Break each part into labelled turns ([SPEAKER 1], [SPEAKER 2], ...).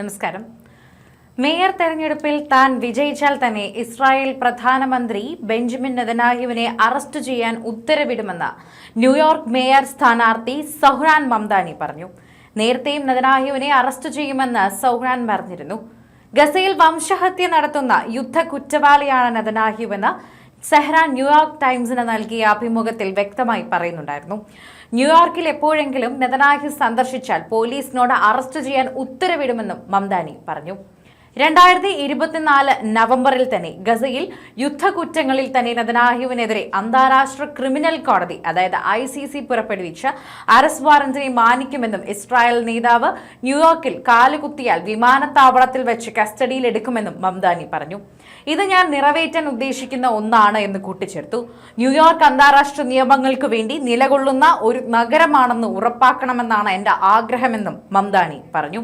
[SPEAKER 1] നമസ്കാരം. മേയർ തെരഞ്ഞെടുപ്പിൽ താൻ വിജയിച്ചാൽ തന്നെ ഇസ്രായേൽ പ്രധാനമന്ത്രി ബെഞ്ചമിൻ നെതനാഹുവിനെ അറസ്റ്റ് ചെയ്യാൻ ഉത്തരവിടുമെന്ന് ന്യൂയോർക്ക് മേയർ സ്ഥാനാർത്ഥി സഹ്റാൻ മംദാനി പറഞ്ഞു. നേരത്തെയും നെതനാഹുവിനെ അറസ്റ്റ് ചെയ്യുമെന്ന് സഹ്റാൻ പറഞ്ഞിരുന്നു. ഗസയിൽ വംശഹത്യ നടത്തുന്ന യുദ്ധ കുറ്റവാളിയാണ് നെതനാഹുവെന്ന് സെഹ്റാൻ ന്യൂയോർക്ക് ടൈംസിന് നൽകിയ അഭിമുഖത്തിൽ വ്യക്തമായി പറയുന്നുണ്ടായിരുന്നു. ന്യൂയോർക്കിൽ എപ്പോഴെങ്കിലും നെതനാഹി സന്ദർശിച്ചാൽ പോലീസിനോട് അറസ്റ്റ് ചെയ്യാൻ ഉത്തരവിടുമെന്നും മംദാനി പറഞ്ഞു. രണ്ടായിരത്തി ഇരുപത്തിനാല് നവംബറിൽ തന്നെ ഗസയിൽ യുദ്ധകുറ്റങ്ങളിൽ തന്നെ നെതനാഹുവിനെതിരെ അന്താരാഷ്ട്ര ക്രിമിനൽ കോടതി അതായത് ഐ സി സി പുറപ്പെടുവിച്ച അറസ്റ്റ് വാറന്റിനെ മാനിക്കുമെന്നും ഇസ്രായേൽ നേതാവ് ന്യൂയോർക്കിൽ കാലുകുത്തിയാൽ വിമാനത്താവളത്തിൽ വെച്ച് കസ്റ്റഡിയിൽ എടുക്കുമെന്നും മംദാനി പറഞ്ഞു. ഇത് ഞാൻ നിറവേറ്റാൻ ഉദ്ദേശിക്കുന്ന ഒന്നാണ് എന്ന് കൂട്ടിച്ചേർത്തു. ന്യൂയോർക്ക് അന്താരാഷ്ട്ര നിയമങ്ങൾക്ക് വേണ്ടി നിലകൊള്ളുന്ന ഒരു നഗരമാണെന്ന് ഉറപ്പാക്കണമെന്നാണ് എന്റെ ആഗ്രഹമെന്നും മംദാനി പറഞ്ഞു.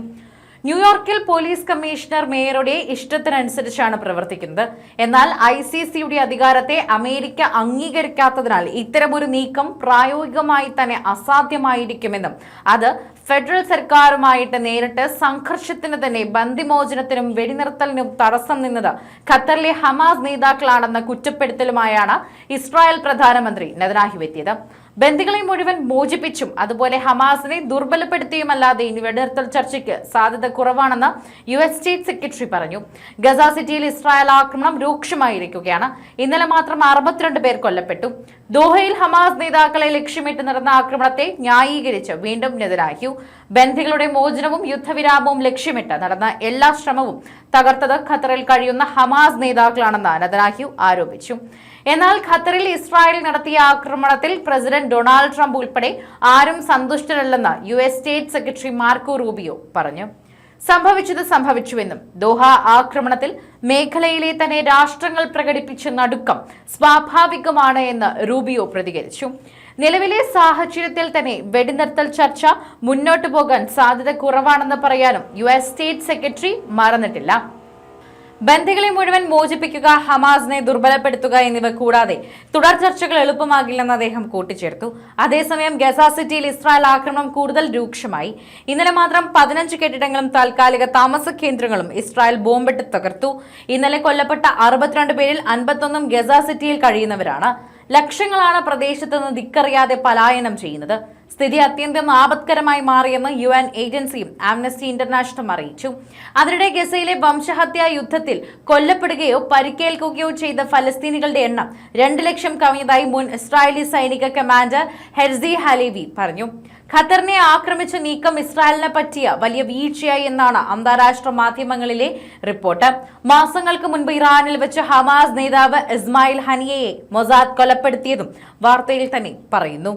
[SPEAKER 1] ന്യൂയോർക്കിൽ പോലീസ് കമ്മീഷണർ മേയറുടെ ഇഷ്ടത്തിനനുസരിച്ചാണ് പ്രവർത്തിക്കുന്നത്. എന്നാൽ ഐ സി സിയുടെ അധികാരത്തെ അമേരിക്ക അംഗീകരിക്കാത്തതിനാൽ ഇത്തരമൊരു നീക്കം പ്രായോഗികമായി തന്നെ അസാധ്യമായിരിക്കുമെന്നും അത് ഫെഡറൽ സർക്കാരുമായിട്ട് നേരിട്ട് സംഘർഷത്തിന് തന്നെ ബന്ദിമോചനത്തിനും വെടിനിർത്തലിനും തടസ്സം നിന്നത് ഖത്തറിലെ ഹമാസ് നേതാക്കളാണെന്ന കുറ്റപ്പെടുത്തലുമായാണ് ഇസ്രായേൽ പ്രധാനമന്ത്രി നെതനാഹു എത്തിയത്. ബന്ദികളെ മുഴുവൻ മോചിപ്പിച്ചും അതുപോലെ ഹമാസിനെ ദുർബലപ്പെടുത്തിയുമല്ലാതെ ഇനി വെടിനിർത്തൽ ചർച്ചയ്ക്ക് സാധ്യത കുറവാണെന്ന് യു എസ് സ്റ്റേറ്റ് സെക്രട്ടറി പറഞ്ഞു. ഗസ സിറ്റിയിൽ ഇസ്രായേൽ ആക്രമണം രൂക്ഷമായിരിക്കുകയാണ്. ഇന്നലെ മാത്രം അറുപത്തിരണ്ട് പേർ കൊല്ലപ്പെട്ടു. ദോഹയിൽ ഹമാസ് നേതാക്കളെ ലക്ഷ്യമിട്ട് നടന്ന ആക്രമണത്തെ ന്യായീകരിച്ച് വീണ്ടും നെതനാഹ്യു ബന്ധികളുടെ മോചനവും യുദ്ധവിരാമവും ലക്ഷ്യമിട്ട് നടന്ന എല്ലാ ശ്രമവും തകർത്തത് ഖത്തറിൽ കഴിയുന്ന ഹമാസ് നേതാക്കളാണെന്ന് നെതനാഹ്യു ആരോപിച്ചു. എന്നാൽ ഖത്തറിൽ ഇസ്രായേൽ നടത്തിയ ആക്രമണത്തിൽ പ്രസിഡന്റ് ഡൊണാൾഡ് ട്രംപ് ഉൾപ്പെടെ ആരും സന്തുഷ്ടരല്ലെന്ന് U S state secretary Marco Rubio പറഞ്ഞു. സംഭവിച്ചത് സംഭവിച്ചുവെന്നും ദോഹ ആക്രമണത്തിൽ മേഖലയിലെ തന്നെ രാഷ്ട്രങ്ങൾ പ്രകടിപ്പിച്ച നടുക്കം സ്വാഭാവികമാണ് എന്ന് റൂബിയോ പ്രതികരിച്ചു. നിലവിലെ സാഹചര്യത്തിൽ തന്നെ വെടിനിർത്തൽ ചർച്ച മുന്നോട്ടു പോകാൻ സാധ്യത കുറവാണെന്ന് പറയാനും യു എസ് സ്റ്റേറ്റ് സെക്രട്ടറി മറന്നിട്ടില്ല. ബന്ദികളെ മുഴുവൻ മോചിപ്പിക്കുക ഹമാസിനെ ദുർബലപ്പെടുത്തുക എന്നിവ കൂടാതെ തുടർ ചർച്ചകൾ എളുപ്പമാകില്ലെന്ന് അദ്ദേഹം കൂട്ടിച്ചേർത്തു. അതേസമയം ഗസ സിറ്റിയിൽ ഇസ്രായേൽ ആക്രമണം കൂടുതൽ രൂക്ഷമായി. ഇന്നലെ മാത്രം പതിനഞ്ച് കെട്ടിടങ്ങളും താൽക്കാലിക താമസ കേന്ദ്രങ്ങളും ഇസ്രായേൽ ബോംബിട്ട് തകർത്തു. ഇന്നലെ കൊല്ലപ്പെട്ട അറുപത്തിരണ്ട് പേരിൽ അൻപത്തൊന്നും ഗസ സിറ്റിയിൽ കഴിയുന്നവരാണ്. ലക്ഷങ്ങളാണ് പ്രദേശത്ത് നിന്ന് ദിക്കറിയാതെ പലായനം ചെയ്യുന്നത്. സ്ഥിതി അത്യന്തം ആപത്കരമായി മാറിയെന്ന് യു എൻ ഏജൻസിയും ആംനസ്റ്റി ഇന്റർനാഷണലും അറിയിച്ചു. അതിനിടെ ഗസയിലെ വംശഹത്യാ യുദ്ധത്തിൽ കൊല്ലപ്പെടുകയോ പരിക്കേൽക്കുകയോ ചെയ്ത ഫലസ്തീനികളുടെ എണ്ണം രണ്ട് ലക്ഷം കവിഞ്ഞതായി മുൻ ഇസ്രായേലി സൈനിക കമാൻഡർ ഹെർസി ഹലേവി പറഞ്ഞു. ഖത്തറിനെ ആക്രമിച്ച നീക്കം ഇസ്രായേലിനെ പറ്റിയ വലിയ വീഴ്ചയായി എന്നാണ് അന്താരാഷ്ട്ര മാധ്യമങ്ങളിലെ റിപ്പോർട്ട്. മാസങ്ങൾക്ക് മുൻപ് ഇറാനിൽ വെച്ച് ഹമാസ് നേതാവ് ഇസ്മായിൽ ഹനിയയെ മൊസാദ് കൊലപ്പെടുത്തിയതും വാർത്തയിൽ തന്നെ പറയുന്നു.